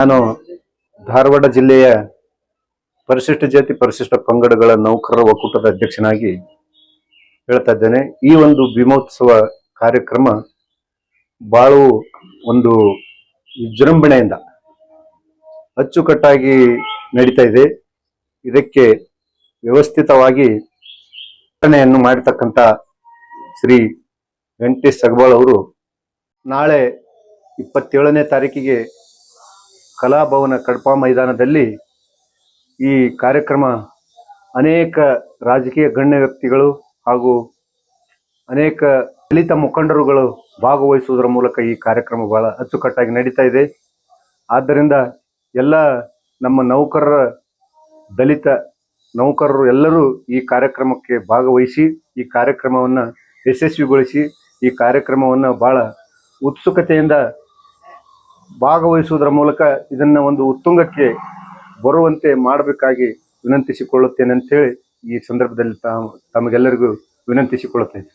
ನಾನು ಧಾರವಾಡ ಜಿಲ್ಲೆಯ ಪರಿಶಿಷ್ಟ ಜಾತಿ, ಪರಿಶಿಷ್ಟ ಪಂಗಡಗಳ ನೌಕರರ ಒಕ್ಕೂಟದ ಅಧ್ಯಕ್ಷನಾಗಿ ಹೇಳ್ತಾ ಇದ್ದೇನೆ. ಈ ಒಂದು ಭೀಮೋತ್ಸವ ಕಾರ್ಯಕ್ರಮ ಬಾಳು ಒಂದು ವಿಜೃಂಭಣೆಯಿಂದ ಅಚ್ಚುಕಟ್ಟಾಗಿ ನಡೀತಾ ಇದೆ. ಇದಕ್ಕೆ ವ್ಯವಸ್ಥಿತವಾಗಿ ಘಟನೆಯನ್ನು ಮಾಡಿರ್ತಕ್ಕಂಥ ಶ್ರೀ ವೆಂಕಟೇಶ್ ಸಗಬಾಳ್ ಅವರು ನಾಳೆ ಇಪ್ಪತ್ತೇಳನೇ ತಾರೀಕಿಗೆ ಕಲಾಭವನ ಕಡಪ ಮೈದಾನದಲ್ಲಿ ಈ ಕಾರ್ಯಕ್ರಮ ಅನೇಕ ರಾಜಕೀಯ ಗಣ್ಯ ವ್ಯಕ್ತಿಗಳು ಹಾಗೂ ಅನೇಕ ದಲಿತ ಮುಖಂಡರುಗಳು ಭಾಗವಹಿಸುವುದರ ಮೂಲಕ ಈ ಕಾರ್ಯಕ್ರಮ ಬಹಳ ಅಚ್ಚುಕಟ್ಟಾಗಿ ನಡೀತಾ ಇದೆ. ಆದ್ದರಿಂದ ಎಲ್ಲ ನಮ್ಮ ನೌಕರರ, ದಲಿತ ನೌಕರರು ಎಲ್ಲರೂ ಈ ಕಾರ್ಯಕ್ರಮಕ್ಕೆ ಭಾಗವಹಿಸಿ, ಈ ಕಾರ್ಯಕ್ರಮವನ್ನು ಯಶಸ್ವಿಗೊಳಿಸಿ, ಈ ಕಾರ್ಯಕ್ರಮವನ್ನು ಭಾಳ ಉತ್ಸುಕತೆಯಿಂದ ಭಾಗವಹಿಸುವುದರ ಮೂಲಕ ಇದನ್ನ ಒಂದು ಉತ್ತುಂಗಕ್ಕೆ ಬರುವಂತೆ ಮಾಡಬೇಕಾಗಿ ವಿನಂತಿಸಿಕೊಳ್ಳುತ್ತೇನೆ ಅಂತ ಹೇಳಿ ಈ ಸಂದರ್ಭದಲ್ಲಿ ತಮಗೆಲ್ಲರಿಗೂ ವಿನಂತಿಸಿಕೊಳ್ಳುತ್ತೇನೆ.